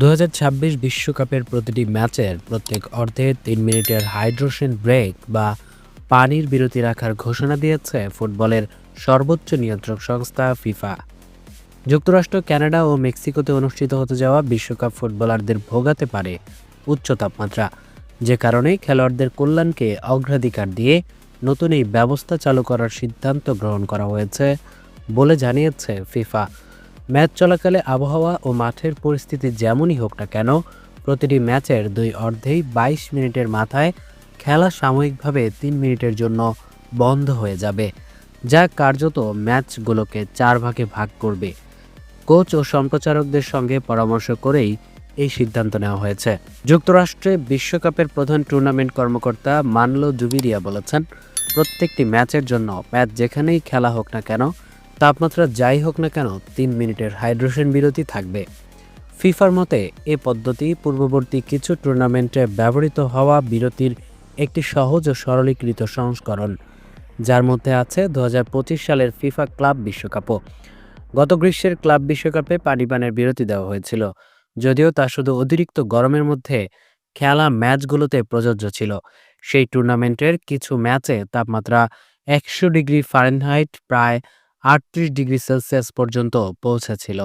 দু বিশ্বকাপের প্রতিটি ম্যাচের প্রত্যেক অর্ধে তিন মিনিটের হাইড্রোশন ব্রেক বা পানির বিরতি রাখার ঘোষণা দিয়েছে ফুটবলের সর্বোচ্চ নিয়ন্ত্রক সংস্থা ফিফা। যুক্তরাষ্ট্র, কানাডা ও মেক্সিকোতে অনুষ্ঠিত হতে যাওয়া বিশ্বকাপ ফুটবলারদের ভোগাতে পারে উচ্চ তাপমাত্রা। যে কারণে খেলোয়াড়দের কল্যাণকে অগ্রাধিকার দিয়ে নতুন এই ব্যবস্থা চালু করার সিদ্ধান্ত গ্রহণ করা হয়েছে বলে জানিয়েছে ফিফা। ম্যাচ চলাকালে আবহাওয়া ও মাঠের পরিস্থিতি যেমনই হোক না কেন, প্রতিটি ম্যাচের দুই অর্ধেই বাইশ মিনিটের মাথায় খেলা সাময়িকভাবে তিন মিনিটের জন্য বন্ধ হয়ে যাবে, যা কার্যত ম্যাচগুলোকে চার ভাগে ভাগ করবে। কোচ ও সম্প্রচারকদের সঙ্গে পরামর্শ করেই এই সিদ্ধান্ত নেওয়া হয়েছে। যুক্তরাষ্ট্রে বিশ্বকাপের প্রধান টুর্নামেন্ট কর্মকর্তা মানলো জুবিরিয়া বলেছেন, প্রত্যেকটি ম্যাচের জন্য ম্যাচ যেখানেই খেলা হোক না কেন তাপমাত্রা যাই হোক না কেন তিন মিনিটের হাইড্রোশন বিরতি থাকবে। ফিফার মতে, এ পদ্ধতি পূর্ববর্তী কিছু টুর্নামেন্টে ব্যবহৃত হওয়া বিরতির একটি সহজ ও সরলীকৃত সংস্করণ, যার মধ্যে আছে দু হাজার পঁচিশ সালের ফিফা ক্লাব বিশ্বকাপও। গত গ্রীষ্মের ক্লাব বিশ্বকাপে পানিপানের বিরতি দেওয়া হয়েছিল, যদিও তা শুধু অতিরিক্ত গরমের মধ্যে খেলা ম্যাচগুলোতে প্রযোজ্য ছিল। সেই টুর্নামেন্টের কিছু ম্যাচে তাপমাত্রা একশো ডিগ্রি ফারেনহাইট, প্রায় আটত্রিশ ডিগ্রি সেলসিয়াস পর্যন্ত পৌঁছেছিল।